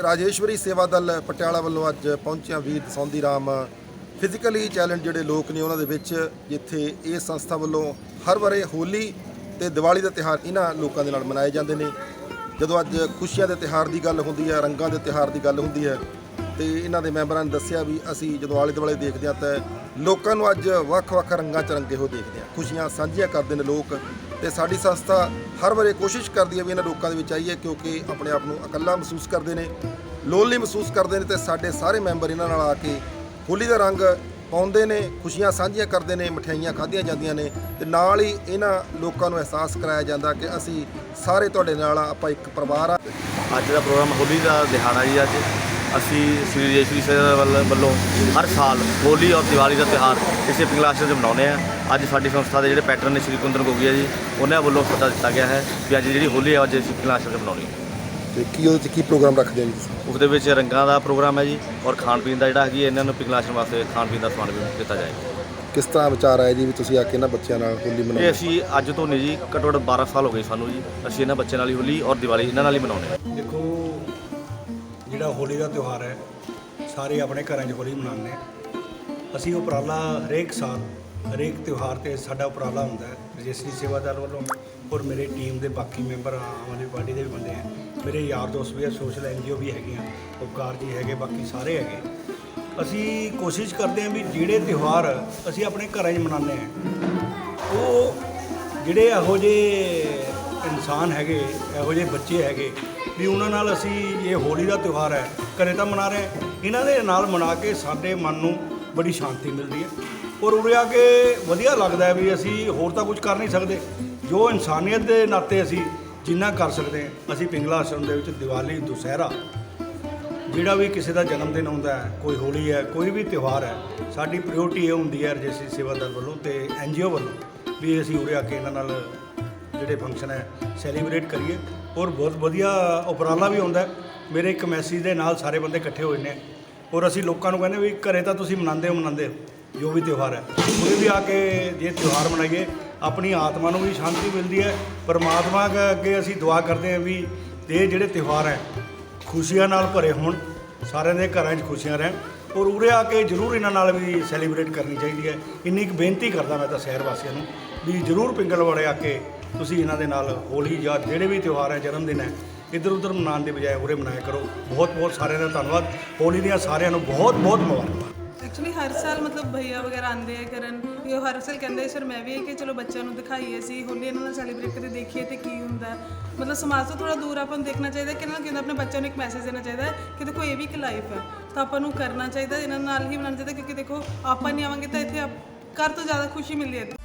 ਰਾਜੇਸ਼ਵਰੀ ਸੇਵਾ ਦਲ ਪਟਿਆਲਾ ਵੱਲੋਂ ਅੱਜ ਪਹੁੰਚਿਆ ਵੀਰ ਦਸੌਂਦੀ ਰਾਮ। ਫਿਜ਼ੀਕਲੀ ਚੈਲੰਜ ਜਿਹੜੇ ਲੋਕ ਨੇ ਉਹਨਾਂ ਦੇ ਵਿੱਚ, ਜਿੱਥੇ ਇਹ ਸੰਸਥਾ ਵੱਲੋਂ ਹਰ ਵਾਰੇ ਹੋਲੀ ਤੇ ਦੀਵਾਲੀ ਦਾ ਤਿਉਹਾਰ ਇਹਨਾਂ ਲੋਕਾਂ ਦੇ ਨਾਲ ਮਨਾਏ ਜਾਂਦੇ ਨੇ। ਜਦੋਂ ਅੱਜ ਖੁਸ਼ੀਆਂ ਦੇ ਤਿਉਹਾਰ ਦੀ ਗੱਲ ਹੁੰਦੀ ਹੈ, ਰੰਗਾਂ ਦੇ ਤਿਉਹਾਰ ਦੀ ਗੱਲ ਹੁੰਦੀ ਹੈ ਤੇ ਇਹਨਾਂ ਦੇ ਮੈਂਬਰਾਂ ਨੇ ਦੱਸਿਆ ਵੀ ਅਸੀਂ ਜਦੋਂ ਆਲੇ ਦੁਆਲੇ ਦੇਖਦੇ ਹਾਂ ਤਾਂ ਲੋਕਾਂ ਨੂੰ ਅੱਜ ਵੱਖ-ਵੱਖ ਰੰਗਾਂ 'ਚ ਰੰਗੇ ਹੋਏ ਦੇਖਦੇ ਹਾਂ। ਖੁਸ਼ੀਆਂ ਸਾਂਝੀਆਂ ਕਰਦੇ ਨੇ ਲੋਕ ਤੇ ਸਾਡੀ ਸੰਸਥਾ ਹਰ ਵਾਰੇ ਕੋਸ਼ਿਸ਼ ਕਰਦੀ ਹੈ ਵੀ ਇਹਨਾਂ ਲੋਕਾਂ ਦੇ ਵਿੱਚ ਆਈਏ ਕਿਉਂਕਿ ਆਪਣੇ ਆਪ ਨੂੰ ਇਕੱਲਾ ਮਹਿਸੂਸ ਕਰਦੇ ਨੇ ਲੋਨਲੀ ਮਹਿਸੂਸ ਕਰਦੇ ਨੇ ਤੇ ਸਾਡੇ ਸਾਰੇ ਮੈਂਬਰ ਇਹਨਾਂ ਨਾਲ ਆ ਕੇ ਹੋਲੀ ਦਾ ਰੰਗ ਪਾਉਂਦੇ ਨੇ, ਖੁਸ਼ੀਆਂ ਸਾਂਝੀਆਂ ਕਰਦੇ ਨੇ, ਮਠਿਆਈਆਂ ਖਾਧੀਆਂ ਜਾਂਦੀਆਂ ਨੇ ਤੇ ਨਾਲ ਹੀ ਇਹਨਾਂ ਲੋਕਾਂ ਨੂੰ ਅਹਿਸਾਸ ਕਰਾਇਆ ਜਾਂਦਾ ਕਿ ਅਸੀਂ ਸਾਰੇ ਤੁਹਾਡੇ ਨਾਲ ਆ, ਆਪਾਂ ਇੱਕ ਪਰਿਵਾਰ ਆ। ਅੱਜ ਦਾ ਪ੍ਰੋਗਰਾਮ ਹੋਲੀ ਦਾ ਦਿਹਾੜਾ ਜੀ ਅੱਜ। ਅਸੀਂ ਸ੍ਰੀ ਰਜੇਸ਼ਵਰੀ ਸੇਵਾ ਵੱਲ- ਵੱਲੋਂ ਹਰ ਸਾਲ ਹੋਲੀ ਔਰ ਦੀਵਾਲੀ ਦਾ ਤਿਉਹਾਰ ਇਸੇ ਪਿੰਗਲਾਸ਼ਰ 'ਚ ਮਨਾਉਂਦੇ ਆ ਅੱਜ ਸਾਡੀ ਸੰਸਥਾ ਦੇ ਜਿਹੜੇ ਪੈਟਰਨ ਨੇ ਸ੍ਰੀ ਕੁੰਦਨ ਗੋਗੀਆ ਜੀ ਉਹਨਾਂ ਵੱਲੋਂ ਸੱਦਾ ਦਿੱਤਾ ਗਿਆ ਹੈ ਕਿ ਅੱਜ ਜਿਹੜੀ ਹੋਲੀ ਹੈ ਅੱਜ ਅਸੀਂ ਪਿੰਗਲਾਸ਼ਰ 'ਚ ਮਨਾਉਣੀ ਹੈ। ਤੇ ਕੀ ਉਹਦੇ 'ਚ ਕੀ ਪ੍ਰੋਗਰਾਮ ਰੱਖਦੇ ਨੇ ਉਸ ਦੇ ਵਿੱਚ ਰੰਗਾਂ ਦਾ ਪ੍ਰੋਗਰਾਮ ਹੈ ਜੀ ਔਰ ਖਾਣ ਪੀਣ ਦਾ ਜਿਹੜਾ ਹੈਗੀ ਹੈ, ਇਹਨਾਂ ਨੂੰ ਪਿੰਗਲਾਸ਼ਰ ਵਾਸਤੇ ਖਾਣ ਪੀਣ ਦਾ ਸਮਾਨ ਵੀ ਦਿੱਤਾ ਜਾਏਗਾ। ਕਿਸ ਤਰ੍ਹਾਂ ਵਿਚਾਰ ਆਇਆ ਜੀ ਵੀ ਤੁਸੀਂ ਆ ਕੇ ਇਹਨਾਂ ਬੱਚਿਆਂ ਨਾਲ ਹੋਲੀ ਇਹ ਮਨਾਓ ਅਸੀਂ ਅੱਜ ਤੋਂ ਨਹੀਂ ਜੀ ਘੱਟੋ ਘੱਟ 12 ਸਾਲ ਹੋ ਗਏ ਸਾਨੂੰ ਜੀ। ਅਸੀਂ ਇਹਨਾਂ ਬੱਚਿਆਂ ਨਾਲ ਹੀ ਹੋਲੀ ਔਰ ਦੀਵਾਲੀ ਇਹਨਾਂ ਨਾਲ ਹੀ ਮਨਾਉਂਦੇ ਹਾਂ। ਦੇਖੋ ਜਿਹੜਾ ਹੋਲੀ ਦਾ ਤਿਉਹਾਰ ਹੈ, ਸਾਰੇ ਆਪਣੇ ਘਰਾਂ 'ਚ ਹੋਲੀ ਮਨਾਉਂਦੇ ਅਸੀਂ ਉਪਰਾਲਾ ਹਰੇਕ ਸਾਲ, ਹਰੇਕ ਤਿਉਹਾਰ ਤੇ ਸਾਡਾ ਉਪਰਾਲਾ ਹੁੰਦਾ ਹੈ। ਰਜਿਸਟਰੀ ਸੇਵਾਦਾਰ ਵੱਲੋਂ ਔਰ ਮੇਰੇ ਟੀਮ ਦੇ ਬਾਕੀ ਮੈਂਬਰ ਆਮ ਆਦਮੀ ਪਾਰਟੀ ਦੇ ਵੀ ਬੰਦੇ ਆ। ਮੇਰੇ ਯਾਰ ਦੋਸਤ ਵੀ ਆ ਸੋਸ਼ਲ ਐਨਜੀਓ ਵੀ ਹੈਗੇ ਆ, ਉਪਕਾਰ ਜੀ ਹੈਗੇ, ਬਾਕੀ ਸਾਰੇ ਹੈਗੇ। ਅਸੀਂ ਕੋਸ਼ਿਸ਼ ਕਰਦੇ ਹਾਂ ਵੀ ਜਿਹੜੇ ਤਿਉਹਾਰ ਅਸੀਂ ਆਪਣੇ ਘਰਾਂ 'ਚ ਮਨਾਉਂਦੇ ਆ ਉਹ ਜਿਹੜੇ ਇਹੋ ਜਿਹੇ ਇਨਸਾਨ ਹੈਗੇ, ਇਹੋ ਜਿਹੇ ਬੱਚੇ ਹੈਗੇ, ਵੀ ਉਹਨਾਂ ਨਾਲ ਅਸੀਂ ਇਹ ਹੋਲੀ ਦਾ ਤਿਉਹਾਰ ਹੈ, ਘਰੇ ਤਾਂ ਮਨਾ ਰਹੇ ਇਹਨਾਂ ਦੇ ਨਾਲ ਮਨਾ ਕੇ ਸਾਡੇ ਮਨ ਨੂੰ ਬੜੀ ਸ਼ਾਂਤੀ ਮਿਲਦੀ ਹੈ। ਔਰ ਉਰੇ ਆ ਕੇ ਵਧੀਆ ਲੱਗਦਾ ਹੈ ਵੀ ਅਸੀਂ ਹੋਰ ਤਾਂ ਕੁਝ ਕਰ ਨਹੀਂ ਸਕਦੇ। ਜੋ ਇਨਸਾਨੀਅਤ ਦੇ ਨਾਤੇ ਅਸੀਂ ਜਿੰਨਾ ਕਰ ਸਕਦੇ ਹਾਂ, ਅਸੀਂ ਪਿੰਗਲਾ ਆਸ਼ਰਮ ਦੇ ਵਿੱਚ ਦੀਵਾਲੀ, ਦੁਸਹਿਰਾ, ਜਿਹੜਾ ਵੀ ਕਿਸੇ ਦਾ ਜਨਮ ਦਿਨ ਹੁੰਦਾ ਹੈ, ਕੋਈ ਹੋਲੀ ਹੈ, ਕੋਈ ਵੀ ਤਿਉਹਾਰ ਹੈ, ਸਾਡੀ ਪ੍ਰਾਇੋਰਟੀ ਇਹ ਹੁੰਦੀ ਹੈ ਰਜਿਸਟਰੀ ਸੇਵਾਦਾਰ ਵੱਲੋਂ ਤੇ ਐਨਜੀਓ ਵੱਲੋਂ ਵੀ ਅਸੀਂ ਉਰੇ ਆ ਕੇ ਇਹਨਾਂ ਨਾਲ ਜਿਹੜੇ ਫੰਕਸ਼ਨ ਹੈ ਸੈਲੀਬ੍ਰੇਟ ਕਰੀਏ। ਔਰ ਬਹੁਤ ਵਧੀਆ ਉਪਰਾਲਾ ਵੀ ਹੁੰਦਾ ਮੇਰੇ ਇੱਕ ਮੈਸੇਜ ਦੇ ਨਾਲ ਸਾਰੇ ਬੰਦੇ ਇਕੱਠੇ ਹੋਏ ਨੇ। ਔਰ ਅਸੀਂ ਲੋਕਾਂ ਨੂੰ ਕਹਿੰਦੇ ਵੀ ਘਰੇ ਤਾਂ ਤੁਸੀਂ ਮਨਾਉਂਦੇ ਹੋ ਮਨਾਉਂਦੇ ਹੋ, ਜੋ ਵੀ ਤਿਉਹਾਰ ਹੈ। ਉਰੇ ਵੀ ਆ ਕੇ ਜੇ ਤਿਉਹਾਰ ਮਨਾਈਏ, ਆਪਣੀ ਆਤਮਾ ਨੂੰ ਵੀ ਸ਼ਾਂਤੀ ਮਿਲਦੀ ਹੈ। ਪਰਮਾਤਮਾ ਅੱਗੇ ਅਸੀਂ ਦੁਆ ਕਰਦੇ ਹਾਂ ਵੀ ਇਹ ਜਿਹੜੇ ਤਿਉਹਾਰ ਹੈ, ਖੁਸ਼ੀਆਂ ਨਾਲ ਭਰੇ ਹੋਣ। ਸਾਰਿਆਂ ਦੇ ਘਰਾਂ 'ਚ ਖੁਸ਼ੀਆਂ ਰਹਿਣ। ਔਰ ਉਰੇ ਆ ਕੇ ਜ਼ਰੂਰ ਇਹਨਾਂ ਨਾਲ ਵੀ ਸੈਲੀਬ੍ਰੇਟ ਕਰਨੀ ਚਾਹੀਦੀ ਹੈ। ਇੰਨੀ ਕੁ ਬੇਨਤੀ ਕਰਦਾ ਮੈਂ ਤਾਂ ਸ਼ਹਿਰ ਵਾਸੀਆਂ ਨੂੰ ਵੀ ਜ਼ਰੂਰ ਪਿੰਗਲਵਾੜੇ ਆ ਕੇ ਤੁਸੀਂ ਇਹਨਾਂ ਦੇ ਨਾਲ ਹੋਲੀ ਜਾਂ ਜਿਹੜੇ ਵੀ ਤਿਉਹਾਰ ਹੈ, ਜਨਮ ਦਿਨ ਹੈ ਇੱਧਰ ਉੱਧਰ ਮਨਾਉਣ ਦੀ ਬਜਾਏ ਉਰੇ ਮਨਾਇਆ ਕਰੋ। ਬਹੁਤ ਬਹੁਤ ਸਾਰਿਆਂ ਦਾ ਧੰਨਵਾਦ। ਹੋਲੀ ਦੀਆਂ ਸਾਰਿਆਂ ਨੂੰ ਬਹੁਤ ਬਹੁਤ ਮੁਬਾਰਕਾਂ। ਐਕਚੁਅਲੀ ਹਰ ਸਾਲ ਮਤਲਬ ਭਈਆ ਵਗੈਰਾ ਆਉਂਦੇ ਆ ਕਰਨ ਵੀ ਉਹ ਹਰ ਸਾਲ ਕਹਿੰਦੇ ਸਰ ਮੈਂ ਵੀ ਕਿ ਚਲੋ ਬੱਚਿਆਂ ਨੂੰ ਦਿਖਾਈਏ ਸੀ ਹੋਲੀ ਇਹਨਾਂ ਨਾਲ ਸੈਲੀਬ੍ਰੇਟ ਕਰੀ ਦੇਖੀਏ ਤੇ ਕੀ ਹੁੰਦਾ ਮਤਲਬ ਸਮਾਜ ਤੋਂ ਥੋੜਾ ਦੂਰ ਆਪਾਂ ਨੂੰ ਦੇਖਣਾ ਚਾਹੀਦਾ ਕਿ ਇਹਨਾਂ ਨੂੰ ਕਿਉਂਕਿ ਆਪਣੇ ਬੱਚਿਆਂ ਨੂੰ ਇੱਕ ਮੈਸੇਜ ਦੇਣਾ ਚਾਹੀਦਾ ਕਿ ਦੇਖੋ ਇਹ ਵੀ ਇੱਕ ਲਾਈਫ ਹੈ। ਤਾਂ ਆਪਾਂ ਨੂੰ ਕਰਨਾ ਚਾਹੀਦਾ, ਇਹਨਾਂ ਨਾਲ ਹੀ ਬਣਾਉਣਾ ਚਾਹੀਦਾ, ਕਿਉਂਕਿ ਦੇਖੋ, ਆਪਾਂ ਨਹੀਂ ਆਵਾਂਗੇ ਤਾਂ ਇੱਥੇ ਆਪ- ਘਰ ਤੋਂ ਜ਼ਿਆਦਾ ਖੁਸ਼ੀ ਮਿਲਦੀ ਹੈ